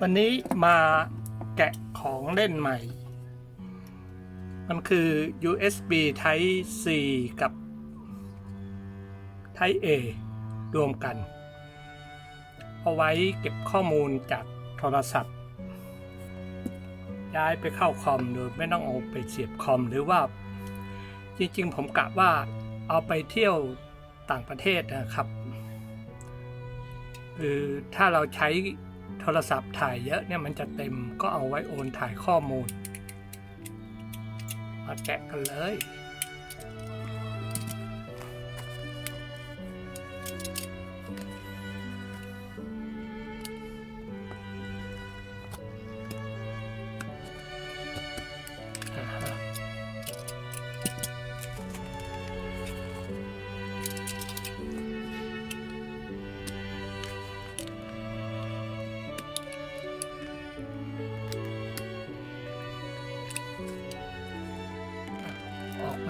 วันนี้มาแกะของเล่นใหม่ มันคือ USB Type C กับ Type A รวมกัน เอาไว้เก็บข้อมูลจากโทรศัพท์ ย้ายไปเข้าคอมโดยไม่ต้องเอาไปเสียบคอมหรือว่า จริงๆ ผมกะว่าเอาไปเที่ยวต่างประเทศนะครับ คือถ้าเราใช้ โทรศัพท์ถ่ายเยอะเนี่ยมันจะเต็มก็เอาไว้โอนถ่ายข้อมูล มาแกะกันเลย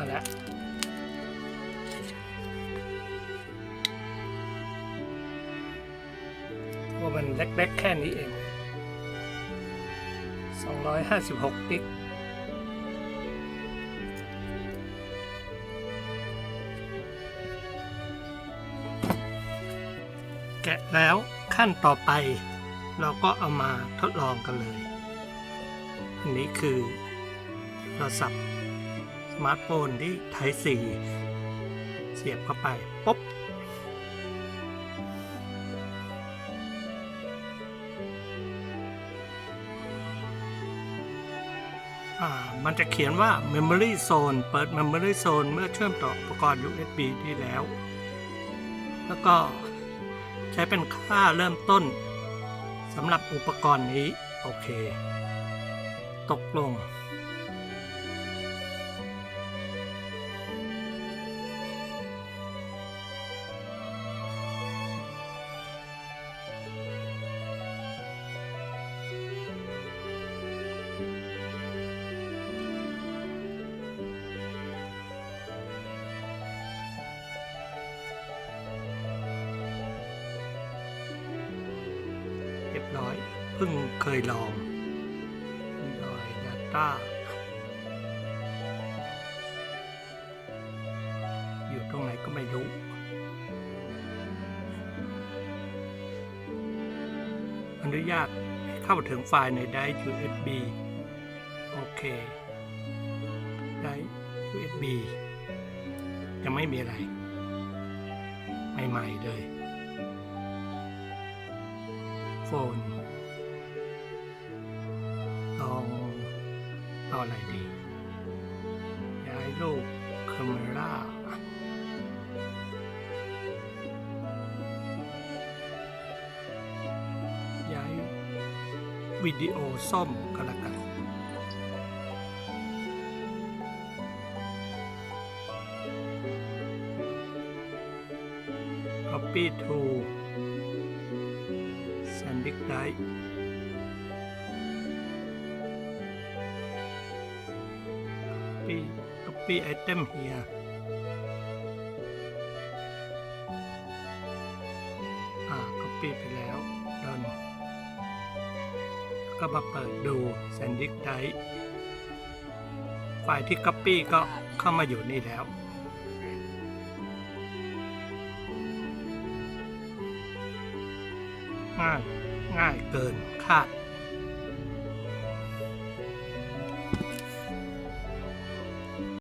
มาแล้วว่ามันเล็กๆแค่นี้เอง 256กิกแกะแล้วขั้นต่อไป เราก็เอามาทดลองกันเลย อันนี้คือโทรศัพท์ มาร์ทโฟนที่ Type C เสียบเข้าไปปุ๊บอ่ามันจะเขียนว่า Memory Zone เปิด Memory Zone เมื่อเชื่อมต่ออุปกรณ์ USB ที่แล้ว แล้วก็ใช้เป็นค่าเริ่มต้นสำหรับอุปกรณ์นี้ โอเค ตกลง เรียบร้อยเพิ่งเคยลอง Android Data อยู่ตรงไหนก็ไม่รู้อนุญาตให้เข้าถึงไฟล์ในไดร์ USB โอเค ไดร์ USB ยังไม่มีอะไร ใหม่ ๆ เลย นลองเอาอะไรดี ย้ายรูปคาเมราย้ายวิดีโอส้มก็แล้วกัน Copy พลิกได้ปี้ก๊ปปี้ไอเทมเฮียอ่าก๊ปปี้ไปแล้วดอนก็มาเปิดดูแซนดิสไดไฟล์ที่ก๊ปปี้ก็เข้ามาอยู่นี่แล้ว ง่ายง่ายเกินคาด